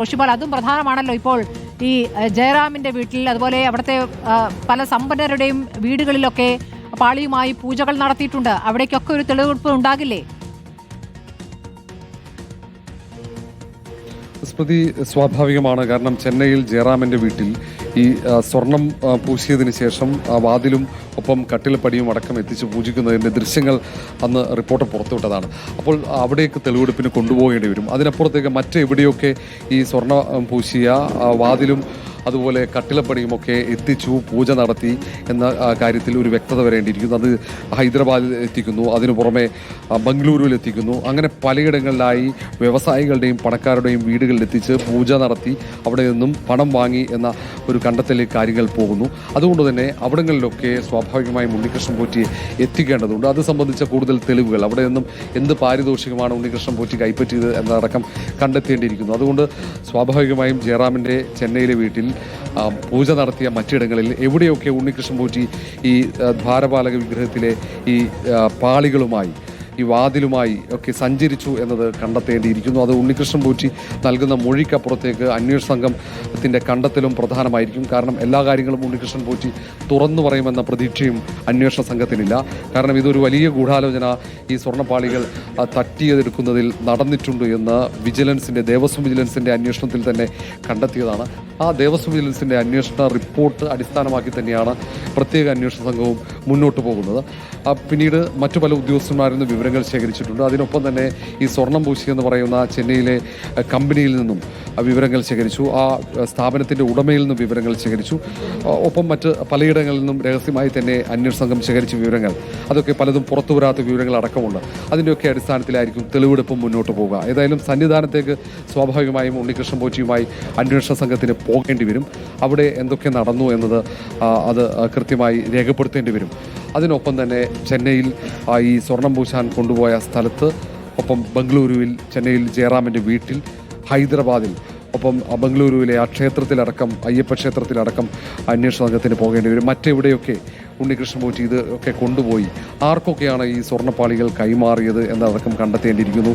റോഷിപാൽ അതും പ്രധാനമാണല്ലോ ഇപ്പോൾ ഈ ജയറാമിന്റെ വീട്ടിൽ അതുപോലെ അവിടുത്തെ പല സമ്പന്നരുടെയും വീടുകളിലൊക്കെ പാളിയുമായി പൂജകൾ നടത്തിയിട്ടുണ്ട്. അവിടേക്കൊക്കെ ഒരു തെളിവെടുപ്പ് ഉണ്ടാകില്ലേ? സ്മൃതി സ്വാഭാവികമാണ്. കാരണം ചെന്നൈയിൽ ജയറാമിന്റെ വീട്ടിൽ ഈ സ്വർണം പൂശിയതിന് ശേഷം വാതിലും ഒപ്പം കട്ടിലപ്പടിയും അടക്കം എത്തിച്ച് പൂജിക്കുന്നതിന്റെ ദൃശ്യങ്ങൾ അന്ന് റിപ്പോർട്ട് പുറത്തുവിട്ടതാണ്. അപ്പോൾ അവിടേക്ക് തെളിവെടുപ്പിന് കൊണ്ടുപോകേണ്ടി വരും. അതിനപ്പുറത്തേക്ക് മറ്റെവിടെയൊക്കെ ഈ സ്വർണ പൂശിയ വാതിലും അതുപോലെ കട്ടിലപ്പടിയുമൊക്കെ എത്തിച്ചു പൂജ നടത്തി എന്ന കാര്യത്തിൽ ഒരു വ്യക്തത വരേണ്ടിയിരിക്കുന്നു. അത് ഹൈദരാബാദിൽ എത്തിക്കുന്നു അതിനു പുറമെ ബംഗളൂരുവിൽ എത്തിക്കുന്നു അങ്ങനെ പലയിടങ്ങളിലായി വ്യവസായികളുടെയും പണക്കാരുടെയും വീടുകളിൽ എത്തിച്ച് പൂജ നടത്തി അവിടെ നിന്നും പണം വാങ്ങി എന്ന ഒരു കണ്ടെത്തലിൽ കാര്യങ്ങൾ പോകുന്നു. അതുകൊണ്ട് തന്നെ അവിടങ്ങളിലൊക്കെ സ്വാഭാവികമായും ഉണ്ണികൃഷ്ണൻ പോറ്റി എത്തിക്കേണ്ടതുണ്ട്. അത് സംബന്ധിച്ച കൂടുതൽ തെളിവുകൾ. അവിടെ നിന്നും എന്ത് പാരിതോഷികമാണ് ഉണ്ണികൃഷ്ണൻ പോറ്റി കൈപ്പറ്റിയത് എന്നതടക്കം കണ്ടെത്തേണ്ടിയിരിക്കുന്നു. അതുകൊണ്ട് സ്വാഭാവികമായും ജയറാമിന്റെ ചെന്നൈയിലെ വീട്ടിൽ പൂജ നടത്തിയ മറ്റിടങ്ങളിൽ എവിടെയൊക്കെ ഉണ്ണികൃഷ്ണൻ ഈ ദ്വാരപാലക വിഗ്രഹത്തിലെ ഈ പാളികളുമായി ഈ വാതിലുമായി ഒക്കെ സഞ്ചരിച്ചു എന്നത് കണ്ടെത്തേണ്ടിയിരിക്കുന്നു. അത് ഉണ്ണികൃഷ്ണൻ പൂറ്റി നൽകുന്ന മൊഴിക്കപ്പുറത്തേക്ക് അന്വേഷണ സംഘത്തിന്റെ കണ്ടെത്തലും പ്രധാനമായിരിക്കും. കാരണം എല്ലാ കാര്യങ്ങളും ഉണ്ണികൃഷ്ണൻ പൂറ്റി തുറന്നു പറയുമെന്ന പ്രതീക്ഷയും അന്വേഷണ സംഘത്തിനില്ല. കാരണം ഇതൊരു വലിയ ഗൂഢാലോചന. ഈ സ്വർണപ്പാളികൾ തട്ടിയതെടുക്കുന്നതിൽ നടന്നിട്ടുണ്ട് എന്ന് വിജിലൻസിന്റെ ദേവസ്വം വിജിലൻസിന്റെ അന്വേഷണത്തിൽ തന്നെ കണ്ടെത്തിയതാണ്. ആ ദേവസ്വം വിജിലൻസിന്റെ അന്വേഷണ റിപ്പോർട്ട് അടിസ്ഥാനമാക്കി തന്നെയാണ് പ്രത്യേക അന്വേഷണ സംഘവും മുന്നോട്ട് പോകുന്നത്. പിന്നീട് മറ്റു പല ഉദ്യോഗസ്ഥന്മാരിൽ നിന്ന് വിവരങ്ങൾ ശേഖരിച്ചിട്ടുണ്ട്. അതിനൊപ്പം തന്നെ ഈ സ്വർണം പൂശി എന്ന് പറയുന്ന ചെന്നൈയിലെ കമ്പനിയിൽ നിന്നും വിവരങ്ങൾ ശേഖരിച്ചു. ആ സ്ഥാപനത്തിന്റെ ഉടമയിൽ നിന്നും വിവരങ്ങൾ ശേഖരിച്ചു. ഒപ്പം മറ്റ് പലയിടങ്ങളിൽ നിന്നും രഹസ്യമായി തന്നെ അന്വേഷണ സംഘം ശേഖരിച്ച വിവരങ്ങൾ. അതൊക്കെ പലതും പുറത്തു വരാത്ത വിവരങ്ങൾ അടക്കമുണ്ട് അതിന്റെയൊക്കെ അടിസ്ഥാനത്തിലായിരിക്കും തെളിവെടുപ്പ് മുന്നോട്ട് പോവുക. ഏതായാലും സന്നിധാനത്തേക്ക് സ്വാഭാവികമായും ഉണ്ണികൃഷ്ണൻ പോച്ചിയുമായി അന്വേഷണ സംഘത്തിന് പോകേണ്ടി വരും. അവിടെ എന്തൊക്കെ നടന്നു എന്നത് അത് കൃത്യമായി രേഖപ്പെടുത്തേണ്ടി വരും. അതിനൊപ്പം തന്നെ ചെന്നൈയിൽ ഈ സ്വർണം പൂശാൻ കൊണ്ടുപോയ സ്ഥലത്ത് ഒപ്പം ബംഗളൂരുവിൽ ചെന്നൈയിൽ ജയറാമിന്റെ വീട്ടിൽ ഹൈദരാബാദിൽ ഒപ്പം ബംഗളൂരുവിലെ ആ ക്ഷേത്രത്തിലടക്കം അയ്യപ്പ ക്ഷേത്രത്തിലടക്കം അന്വേഷണ സംഘത്തിന് പോകേണ്ടി വരും. മറ്റെവിടെയൊക്കെ ഉണ്ണികൃഷ്ണൻ പോറ്റി ഇത് ഒക്കെ കൊണ്ടുപോയി? ആർക്കൊക്കെയാണ് ഈ സ്വർണപ്പാളികൾ കൈമാറിയത് എന്നതടക്കം കണ്ടെത്തേണ്ടിയിരിക്കുന്നു.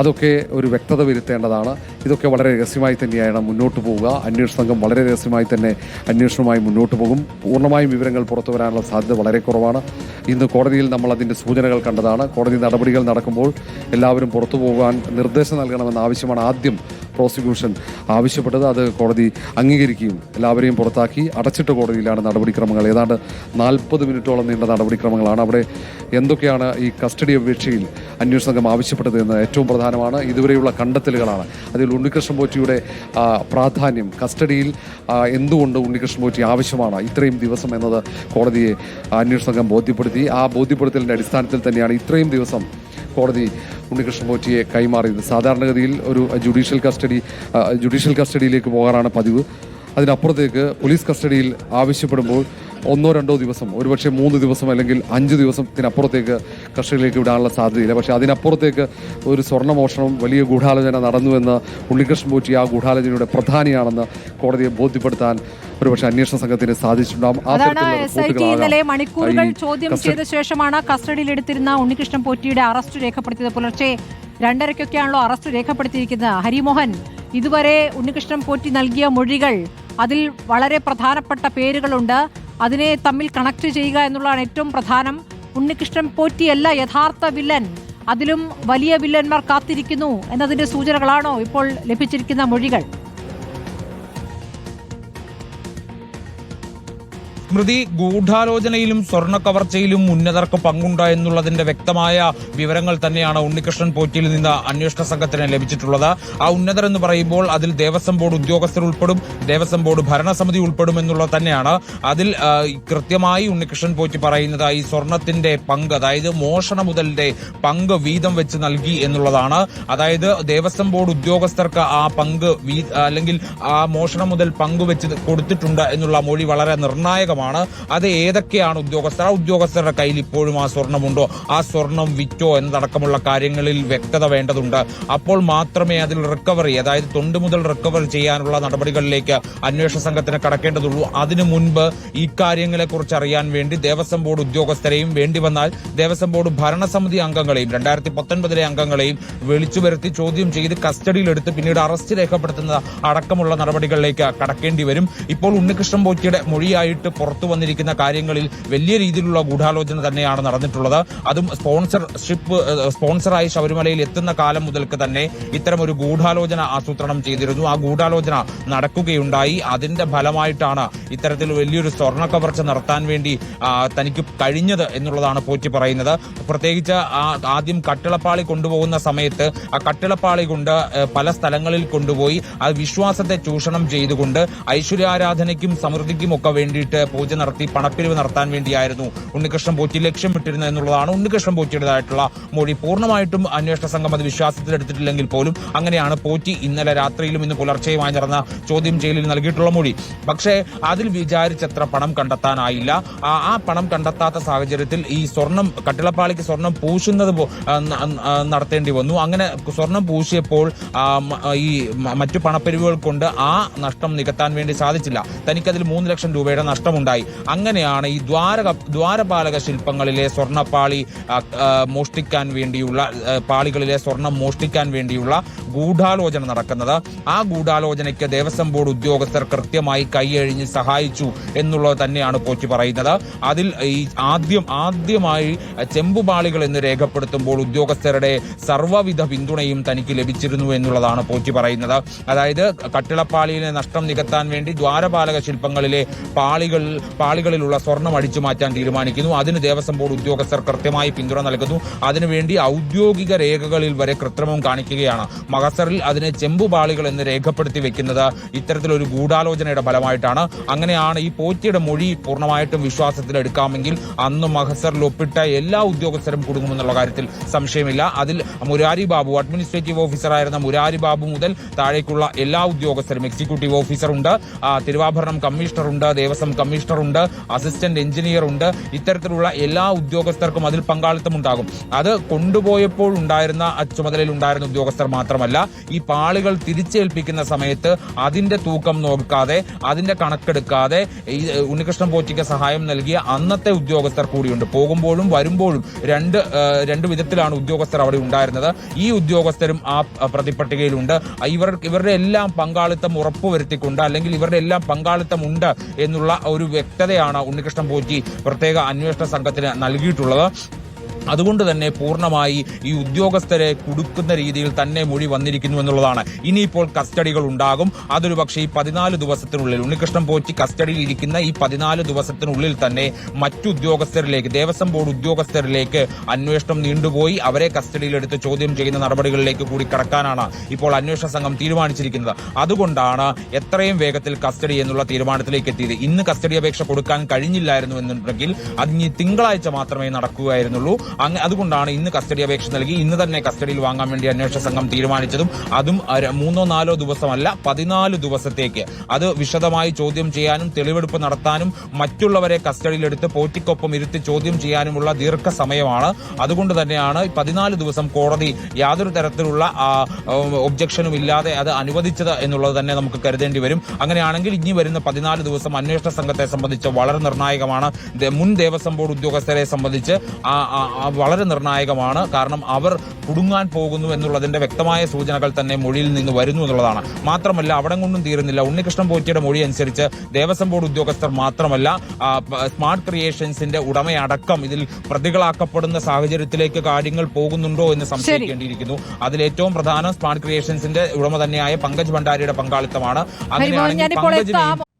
അതൊക്കെ ഒരു വ്യക്തത വരുത്തേണ്ടതാണ്. ഇതൊക്കെ വളരെ രഹസ്യമായി തന്നെയാണ് മുന്നോട്ട് പോവുക. അന്വേഷണ സംഘം വളരെ രഹസ്യമായി തന്നെ അന്വേഷണവുമായി മുന്നോട്ട് പോകും. പൂർണമായും വിവരങ്ങൾ പുറത്തു വരാനുള്ള സാധ്യത വളരെ കുറവാണ്. ഇന്ന് കോടതിയിൽ നമ്മൾ അതിന്റെ സൂചനകൾ കണ്ടതാണ്. കോടതി നടപടികൾ നടക്കുമ്പോൾ എല്ലാവരും പുറത്തു പോകാൻ നിർദ്ദേശം നൽകണമെന്ന ആവശ്യമാണ് ആദ്യം പ്രോസിക്യൂഷൻ ആവശ്യപ്പെട്ടത് അത് കോടതി അംഗീകരിക്കുകയും എല്ലാവരെയും പുറത്താക്കി അടച്ചിട്ട കോടതിയിലാണ് നടപടിക്രമങ്ങൾ. ഏതാണ്ട് നാൽപ്പത് മിനിറ്റോളം നീണ്ട നടപടിക്രമങ്ങളാണ്. അവിടെ എന്തൊക്കെയാണ് ഈ കസ്റ്റഡി അപേക്ഷയിൽ അന്വേഷണ സംഘം ആവശ്യപ്പെട്ടത് എന്ന് ഏറ്റവും പ്രധാനമാണ്. ഇതുവരെയുള്ള കണ്ടെത്തലുകളാണ്. അതിൽ ഉണ്ണികൃഷ്ണൻ പോറ്റിയുടെ പ്രാധാന്യം കസ്റ്റഡിയിൽ എന്തുകൊണ്ട് ഉണ്ണികൃഷ്ണൻ പോറ്റി ആവശ്യമാണ്? ഇത്രയും ദിവസം എന്നത് കോടതിയെ അന്വേഷണ സംഘം ബോധ്യപ്പെടുത്തി. ആ ബോധ്യപ്പെടുത്തലിന്റെ അടിസ്ഥാനത്തിൽ തന്നെയാണ് ഇത്രയും ദിവസം കോടതി ഉണ്ണികൃഷ്ണൻ പോറ്റിയെ കൈമാറിയത്. സാധാരണഗതിയിൽ ഒരു ജുഡീഷ്യൽ കസ്റ്റഡി ജുഡീഷ്യൽ കസ്റ്റഡിയിലേക്ക് പോകാറാണ് പതിവ്. അതിനപ്പുറത്തേക്ക് പോലീസ് കസ്റ്റഡിയിൽ ആവശ്യപ്പെടുമ്പോൾ ഒന്നോ രണ്ടോ ദിവസം ഒരുപക്ഷെ മൂന്ന് ദിവസം അല്ലെങ്കിൽ അഞ്ച് ദിവസത്തിനപ്പുറത്തേക്ക് കസ്റ്റഡിയിലേക്ക് വിടാനുള്ള സാധ്യതയില്ല. പക്ഷേ അതിനപ്പുറത്തേക്ക് ഒരു സ്വർണമോഷണം വലിയ ഗൂഢാലോചന നടന്നുവെന്ന് ഉണ്ണികൃഷ്ണൻ പോറ്റി ആ ഗൂഢാലോചനയുടെ പ്രധാനിയാണെന്ന് കോടതിയെ ബോധ്യപ്പെടുത്താൻ ഒരുപക്ഷെ അന്വേഷണ സംഘത്തിന് സാധിച്ചിട്ടുണ്ടാകും അതാണ് എസ് ഐ ടി ഇന്നലെ മണിക്കൂറുകൾ ചോദ്യം ചെയ്ത ശേഷമാണ് കസ്റ്റഡിയിലെടുത്തിരുന്ന ഉണ്ണികൃഷ്ണൻ പോറ്റിയുടെ അറസ്റ്റ് രേഖപ്പെടുത്തിയത്. പുലർച്ചെ രണ്ടരയ്ക്കൊക്കെയാണല്ലോ അറസ്റ്റ് രേഖപ്പെടുത്തിയിരിക്കുന്നത്. ഹരിമോഹൻ ഇതുവരെ ഉണ്ണികൃഷ്ണൻ പോറ്റി നൽകിയ മൊഴികൾ അതിൽ വളരെ പ്രധാനപ്പെട്ട പേരുകളുണ്ട്. അതിനെ തമ്മിൽ കണക്ട് ചെയ്യുക എന്നുള്ളതാണ് ഏറ്റവും പ്രധാനം. ഉണ്ണികൃഷ്ണൻ പോറ്റിയല്ല യഥാർത്ഥ വില്ലൻ. അതിലും വലിയ വില്ലന്മാർ കാത്തിരിക്കുന്നു എന്നതിന്റെ സൂചനകളാണോ ഇപ്പോൾ ലഭിച്ചിരിക്കുന്ന മൊഴികൾ? സ്മൃതി ഗൂഢാലോചനയിലും സ്വർണ കവർച്ചയിലും ഉന്നതർക്ക് പങ്കുണ്ടായെന്നുള്ളതിന്റെ വ്യക്തമായ വിവരങ്ങൾ തന്നെയാണ് ഉണ്ണികൃഷ്ണൻ പോറ്റിയിൽ നിന്ന് അന്വേഷണ സംഘത്തിന് ലഭിച്ചിട്ടുള്ളത്. ആ ഉന്നതർ എന്ന് പറയുമ്പോൾ അതിൽ ദേവസ്വം ബോർഡ് ഉദ്യോഗസ്ഥർ ഉൾപ്പെടും ദേവസ്വം ബോർഡ് ഭരണസമിതി ഉൾപ്പെടും എന്നുള്ളത് തന്നെയാണ്. അതിൽ കൃത്യമായി ഉണ്ണികൃഷ്ണൻ പോറ്റി പറയുന്നത് ഈ സ്വർണത്തിന്റെ പങ്ക് അതായത് മോഷണ മുതലിന്റെ പങ്ക് വീതം വെച്ച് നൽകി എന്നുള്ളതാണ്. അതായത് ദേവസ്വം ബോർഡ് ഉദ്യോഗസ്ഥർക്ക് ആ പങ്ക് അല്ലെങ്കിൽ ആ മോഷണം മുതൽ പങ്ക് വെച്ച് കൊടുത്തിട്ടുണ്ട് എന്നുള്ള മൊഴി വളരെ നിർണായകമാണ്. വ്യക്തമാണ് അത് ഏതൊക്കെയാണ് ഉദ്യോഗസ്ഥർ? ആ ഉദ്യോഗസ്ഥരുടെ കയ്യിൽ ഇപ്പോഴും ആ സ്വർണമുണ്ടോ? ആ സ്വർണം വിറ്റോ എന്നതടക്കമുള്ള കാര്യങ്ങളിൽ വ്യക്തത വേണ്ടതുണ്ട്. അപ്പോൾ മാത്രമേ അതിൽ റിക്കവറി അതായത് തൊണ്ട് മുതൽ റിക്കവർ ചെയ്യാനുള്ള നടപടികളിലേക്ക് അന്വേഷണ സംഘത്തിന് കടക്കേണ്ടതുള്ളൂ. അതിനു മുൻപ് ഈ കാര്യങ്ങളെ കുറിച്ച് അറിയാൻ വേണ്ടി ദേവസ്വം ബോർഡ് ഉദ്യോഗസ്ഥരെയും വേണ്ടി വന്നാൽ ദേവസ്വം ബോർഡ് ഭരണസമിതി അംഗങ്ങളെയും രണ്ടായിരത്തി പത്തൊൻപതിലെ അംഗങ്ങളെയും വിളിച്ചു വരുത്തി ചോദ്യം ചെയ്ത് കസ്റ്റഡിയിലെടുത്ത് പിന്നീട് അറസ്റ്റ് രേഖപ്പെടുത്തുന്ന അടക്കമുള്ള നടപടികളിലേക്ക് കടക്കേണ്ടി വരും. ഇപ്പോൾ ഉണ്ണികൃഷ്ണൻ പോറ്റിയുടെ മൊഴിയായിട്ട് പുറത്തു വന്നിരിക്കുന്ന കാര്യങ്ങളിൽ വലിയ രീതിയിലുള്ള ഗൂഢാലോചന തന്നെയാണ് നടന്നിട്ടുള്ളത്. അതും സ്പോൺസർഷിപ്പ് സ്പോൺസറായി ശബരിമലയിൽ എത്തുന്ന കാലം മുതൽക്ക് തന്നെ ഇത്തരം ഒരു ഗൂഢാലോചന ആസൂത്രണം ചെയ്തിരുന്നു. ആ ഗൂഢാലോചന നടക്കുകയുണ്ടായി. അതിന്റെ ഫലമായിട്ടാണ് ഇത്തരത്തിൽ വലിയൊരു സ്വർണ കവർച്ച നടത്താൻ വേണ്ടി തനിക്ക് കഴിഞ്ഞത് എന്നുള്ളതാണ് പോറ്റി പറയുന്നത്. പ്രത്യേകിച്ച് ആദ്യം കട്ടിളപ്പാളി കൊണ്ടുപോകുന്ന സമയത്ത് ആ കട്ടിളപ്പാളി കൊണ്ട് പല സ്ഥലങ്ങളിൽ കൊണ്ടുപോയി ആ വിശ്വാസത്തെ ചൂഷണം ചെയ്തുകൊണ്ട് ഐശ്വര്യാരാധനയ്ക്കും സമൃദ്ധിക്കും ഒക്കെ വേണ്ടിയിട്ട് പൂജ നടത്തി പണപ്പിരിവ് നടത്താൻ വേണ്ടിയായിരുന്നു ഉണ്ണികൃഷ്ണൻ പോറ്റി ലക്ഷ്യമിട്ടിരുന്നത് എന്നുള്ളതാണ് ഉണ്ണികൃഷ്ണൻ പോറ്റിയുടേതായിട്ടുള്ള മൊഴി. പൂർണമായിട്ടും അന്വേഷണ സംഘം അത് വിശ്വാസത്തിലെടുത്തിട്ടില്ലെങ്കിൽ പോലും അങ്ങനെയാണ് പോറ്റി ഇന്നലെ രാത്രിയിലും ഇന്ന് പുലർച്ചെയുമായി നടന്ന ചോദ്യം ചെയ്യലിൽ നൽകിയിട്ടുള്ള മൊഴി. പക്ഷേ അതിൽ വിചാരിച്ചത്ര പണം കണ്ടെത്താനായില്ല. ആ പണം കണ്ടെത്താത്ത സാഹചര്യത്തിൽ ഈ സ്വർണം കട്ടിളപ്പാളിക്ക് സ്വർണം പൂശുന്നത് നടത്തേണ്ടി വന്നു. അങ്ങനെ സ്വർണം പൂശിയപ്പോൾ ഈ മറ്റു പണപ്പെരിവുകൾ കൊണ്ട് ആ നഷ്ടം നികത്താൻ വേണ്ടി സാധിച്ചില്ല. തനിക്കതിൽ മൂന്ന് ലക്ഷം രൂപയുടെ നഷ്ടമുണ്ടായി. അങ്ങനെയാണ് ഈ ദ്വാരക ദ്വാരപാലക ശില്പങ്ങളിലെ സ്വർണപ്പാളി മോഷ്ടിക്കാൻ വേണ്ടിയുള്ള പാളികളിലെ സ്വർണം മോഷ്ടിക്കാൻ വേണ്ടിയുള്ള ഗൂഢാലോചന നടക്കുന്നത്. ആ ഗൂഢാലോചനയ്ക്ക് ദേവസ്വം ബോർഡ് ഉദ്യോഗസ്ഥർ കൃത്യമായി കൈയഴിഞ്ഞ് സഹായിച്ചു എന്നുള്ളത് തന്നെയാണ് പോറ്റി പറയുന്നത്. അതിൽ ഈ ആദ്യം ആദ്യമായി ചെമ്പുപാളികൾ എന്ന് രേഖപ്പെടുത്തുമ്പോൾ ഉദ്യോഗസ്ഥരുടെ സർവവിധ പിന്തുണയും തനിക്ക് ലഭിച്ചിരുന്നു എന്നുള്ളതാണ് പോറ്റി പറയുന്നത്. അതായത് കട്ടിളപ്പാളിയിലെ നഷ്ടം നികത്താൻ വേണ്ടി ദ്വാരപാലക ശില്പങ്ങളിലെ പാളികൾ പാളികളിലുള്ള സ്വർണം അടിച്ചു മാറ്റാൻ തീരുമാനിക്കുന്നു. അതിന് ദേവസ്വം ബോർഡ് ഉദ്യോഗസ്ഥർ കൃത്യമായി പിന്തുണ നൽകുന്നു. അതിനുവേണ്ടി ഔദ്യോഗിക രേഖകളിൽ വരെ കൃത്രിമം കാണിക്കുകയാണ്. മഹസറിൽ അതിനെ ചെമ്പുപാളികൾ എന്ന് രേഖപ്പെടുത്തി വെക്കുന്നത് ഇത്തരത്തിലൊരു ഗൂഢാലോചനയുടെ ഫലമായിട്ടാണ്. അങ്ങനെയാണ് ഈ പോറ്റിയുടെ മൊഴി പൂർണമായിട്ടും വിശ്വാസത്തിൽ എടുക്കാമെങ്കിൽ അന്ന് മഹസറിൽ ഒപ്പിട്ട എല്ലാ ഉദ്യോഗസ്ഥരും കുടുങ്ങുമെന്നുള്ള കാര്യത്തിൽ സംശയമില്ല. അതിൽ മുരാരി ബാബു അഡ്മിനിസ്ട്രേറ്റീവ് ഓഫീസറായിരുന്ന മുരാരി ബാബു മുതൽ താഴേക്കുള്ള എല്ലാ ഉദ്യോഗസ്ഥരും എക്സിക്യൂട്ടീവ് ഓഫീസറുണ്ട് തിരുവാഭരണം കമ്മീഷണറുണ്ട് ദേവസ്വം കമ്മീഷണറുണ്ട് അസിസ്റ്റന്റ് എഞ്ചിനീയർ ഉണ്ട് ഇത്തരത്തിലുള്ള എല്ലാ ഉദ്യോഗസ്ഥർക്കും അതിൽ പങ്കാളിത്തം ഉണ്ടാകും അത് കൊണ്ടുപോയപ്പോൾ ഉണ്ടായിരുന്ന ചുമതലയിൽ ഉണ്ടായിരുന്ന ഉദ്യോഗസ്ഥർ മാത്രമല്ല ഈ പാളികൾ തിരിച്ചേൽപ്പിക്കുന്ന സമയത്ത് അതിന്റെ തൂക്കം നോക്കാതെ അതിന്റെ കണക്കെടുക്കാതെ ഈ ഉണ്ണികൃഷ്ണൻ പോറ്റിക്ക് സഹായം നൽകിയ അന്നത്തെ ഉദ്യോഗസ്ഥർ കൂടിയുണ്ട്. പോകുമ്പോഴും വരുമ്പോഴും രണ്ട് രണ്ട് വിധത്തിലാണ് ഉദ്യോഗസ്ഥർ അവിടെ ഉണ്ടായിരുന്നത്. ഈ ഉദ്യോഗസ്ഥരും ആ, പ്രതിപട്ടികയിലുണ്ട് ഇവർ ഇവരുടെ എല്ലാം പങ്കാളിത്തം ഉറപ്പുവരുത്തിക്കൊണ്ട് അല്ലെങ്കിൽ ഇവരുടെ എല്ലാം പങ്കാളിത്തം ഉണ്ട് എന്നുള്ള ഒരു വ്യക്തതയാണ് ഉണ്ണികൃഷ്ണൻ പോറ്റി പ്രത്യേക അന്വേഷണ സംഘത്തിന് നൽകിയിട്ടുള്ളത്. അതുകൊണ്ട് തന്നെ പൂർണമായി ഈ ഉദ്യോഗസ്ഥരെ കുടുക്കുന്ന രീതിയിൽ തന്നെ മൊഴി വന്നിരിക്കുന്നു എന്നുള്ളതാണ്. ഇനിയിപ്പോൾ കസ്റ്റഡികൾ ഉണ്ടാകും. അതൊരു പക്ഷേ ഈ പതിനാല് ദിവസത്തിനുള്ളിൽ ഉണ്ണികൃഷ്ണൻ പോറ്റി കസ്റ്റഡിയിൽ ഇരിക്കുന്ന ഈ പതിനാല് ദിവസത്തിനുള്ളിൽ തന്നെ മറ്റു ഉദ്യോഗസ്ഥരിലേക്ക് ദേവസ്വം ബോർഡ് ഉദ്യോഗസ്ഥരിലേക്ക് അന്വേഷണം നീണ്ടുപോയി. അവരെ കസ്റ്റഡിയിലെടുത്ത് ചോദ്യം ചെയ്യുന്ന നടപടികളിലേക്ക് കൂടി കടക്കാനാണ് ഇപ്പോൾ അന്വേഷണ സംഘം തീരുമാനിച്ചിരിക്കുന്നത്. അതുകൊണ്ടാണ് എത്രയും വേഗത്തിൽ കസ്റ്റഡി എന്നുള്ള തീരുമാനത്തിലേക്ക് എത്തിയത്. ഇന്ന് കസ്റ്റഡി അപേക്ഷ കൊടുക്കാൻ കഴിഞ്ഞില്ലായിരുന്നു എന്നുണ്ടെങ്കിൽ അത് ഇനി തിങ്കളാഴ്ച മാത്രമേ നടക്കുകയായിരുന്നുള്ളൂ. അതുകൊണ്ടാണ് ഇന്ന് കസ്റ്റഡി അപേക്ഷ നൽകി. ഇന്ന് തന്നെ കസ്റ്റഡിയിൽ വാങ്ങാൻ വേണ്ടി അന്വേഷണ സംഘം തീരുമാനിച്ചതും അതും മൂന്നോ നാലോ ദിവസമല്ല പതിനാല് ദിവസത്തേക്ക്. അത് വിശദമായി ചോദ്യം ചെയ്യാനും തെളിവെടുപ്പ് നടത്താനും മറ്റുള്ളവരെ കസ്റ്റഡിയിലെടുത്ത് പോറ്റിക്കൊപ്പം ഇരുത്തി ചോദ്യം ചെയ്യാനുമുള്ള ദീർഘസമയമാണ്. അതുകൊണ്ട് തന്നെയാണ് പതിനാല് ദിവസം കോടതി യാതൊരു തരത്തിലുള്ള ഒബ്ജക്ഷനും ഇല്ലാതെ അത് അനുവദിച്ചത് എന്നുള്ളത് തന്നെ നമുക്ക് കരുതേണ്ടി വരും. അങ്ങനെയാണെങ്കിൽ ഇനി വരുന്ന പതിനാല് ദിവസം അന്വേഷണ സംഘത്തെ സംബന്ധിച്ച് വളരെ നിർണായകമാണ്. മുൻ ദേവസ്വം ബോർഡ് ഉദ്യോഗസ്ഥരെ സംബന്ധിച്ച് വളരെ നിർണായകമാണ്. കാരണം അവർ കുടുങ്ങാൻ പോകുന്നു എന്നുള്ളതിന്റെ വ്യക്തമായ സൂചനകൾ തന്നെ മൊഴിയിൽ നിന്ന് വരുന്നു എന്നുള്ളതാണ്. മാത്രമല്ല അവിടെ കൊണ്ടും തീരുന്നില്ല. ഉണ്ണികൃഷ്ണൻ പോറ്റിയുടെ മൊഴി അനുസരിച്ച് ദേവസ്വം ബോർഡ് ഉദ്യോഗസ്ഥർ മാത്രമല്ല സ്മാർട്ട് ക്രിയേഷൻസിന്റെ ഉടമയടക്കം ഇതിൽ പ്രതികളാക്കപ്പെടുന്ന സാഹചര്യത്തിലേക്ക് കാര്യങ്ങൾ പോകുന്നുണ്ടോ എന്ന് സംശയിക്കേണ്ടിയിരിക്കുന്നു. അതിൽ ഏറ്റവും പ്രധാനം സ്മാർട്ട് ക്രിയേഷൻസിന്റെ ഉടമ തന്നെയായ പങ്കജ് ഭണ്ഡാരിയുടെ പങ്കാളിത്തമാണ്. അങ്ങനെയാണെങ്കിൽ പങ്കജിനെയും